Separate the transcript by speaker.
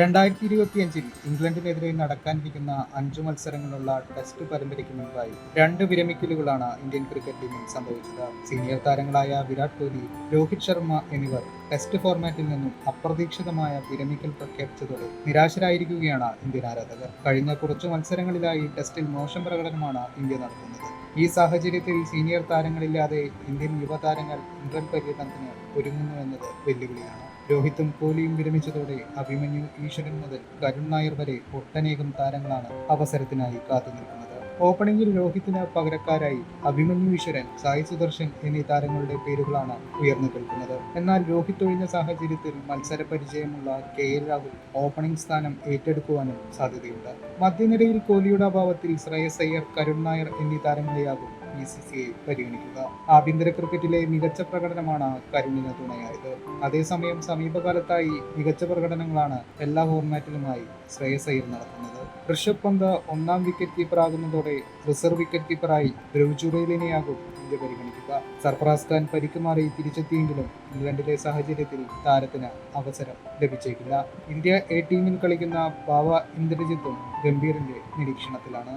Speaker 1: രണ്ടായിരത്തി ഇരുപത്തിയഞ്ചിൽ ഇംഗ്ലണ്ടിനെതിരെ നടക്കാനിരിക്കുന്ന അഞ്ചു മത്സരങ്ങളുള്ള ടെസ്റ്റ് പരമ്പരയ്ക്ക് മുൻപായി രണ്ട് വിരമിക്കലുകളാണ് ഇന്ത്യൻ ക്രിക്കറ്റ് ടീമിൽ സംഭവിച്ചത്. സീനിയർ താരങ്ങളായ വിരാട് കോഹ്ലി രോഹിത് ശർമ്മ എന്നിവർ ടെസ്റ്റ് ഫോർമാറ്റിൽ നിന്നും അപ്രതീക്ഷിതമായ വിരമിക്കൽ പ്രഖ്യാപിച്ചതോടെ നിരാശരായിരിക്കുകയാണ് ഇന്ത്യൻ ആരാധകർ. കഴിഞ്ഞ കുറച്ചു മത്സരങ്ങളിലായി ടെസ്റ്റിൽ മോശം പ്രകടനമാണ് ഇന്ത്യ നടത്തുന്നത്. ഈ സാഹചര്യത്തിൽ സീനിയർ താരങ്ങളില്ലാതെ ഇന്ത്യൻ യുവതാരങ്ങൾ ഇംഗ്ലണ്ട് പര്യടനത്തിന് ഒരുങ്ങുന്നു എന്നത് വെല്ലുവിളിയാണ്. രോഹിത്തും കോഹ്ലിയും വിരമിച്ചതോടെ അഭിമന്യു ഈശ്വരൻ മുതൽ കരുൺ നായർ വരെ ഒട്ടനേകം താരങ്ങളാണ് അവസരത്തിനായി കാത്തുനിൽക്കുന്നത് ഓപ്പണിംഗിൽ രോഹിത്തിന് പകരക്കാരായി അഭിമന്യു ഈശ്വരൻ സായി സുദർശൻ എന്നീ താരങ്ങളുടെ പേരുകളാണ് ഉയർന്നു കേൾക്കുന്നത് എന്നാൽ രോഹിത് ഒഴിഞ്ഞ സാഹചര്യത്തിൽ മത്സര പരിചയമുള്ള കെ എൽ രാഹുൽ ഓപ്പണിംഗ് സ്ഥാനം ഏറ്റെടുക്കുവാനും സാധ്യതയുണ്ട്. മധ്യനിരയിൽ കോഹ്ലിയുടെ അഭാവത്തിൽ ശ്രേയസ് അയ്യർ കരുൺ നായർ എന്നീ താരങ്ങളെയാകും ബി സി സി ഐ പരിഗണിക്കുക. ആഭ്യന്തര ക്രിക്കറ്റിലെ മികച്ച പ്രകടനമാണ് കരുണിന് തുണയായത്. അതേസമയം സമീപകാലത്തായി മികച്ച പ്രകടനങ്ങളാണ് എല്ലാ ഫോർമാറ്റിലുമായി ശ്രേയസ് അയ്യർ നടത്തുന്നത്. ഋഷഭ് പന്ത് ഒന്നാം വിക്കറ്റ് കീപ്പറാകുന്നതോടെ റിസർവ് വിക്കറ്റ് കീപ്പറായി ധ്രുവ് ചുറേലിനെയാകും ഇന്ത്യ പരിഗണിക്കുക. സർഫറാസ് ഖാൻ പരിക്ക് മാറി തിരിച്ചെത്തിയെങ്കിലും ഇംഗ്ലണ്ടിലെ സാഹചര്യത്തിൽ താരത്തിന് അവസരം ലഭിച്ചേക്കില്ല. ഇന്ത്യ എ ടീമിൽ കളിക്കുന്ന ബാവ ഇന്ദ്രജിത്തും ഗംഭീറിന്റെ നിരീക്ഷണത്തിലാണ്.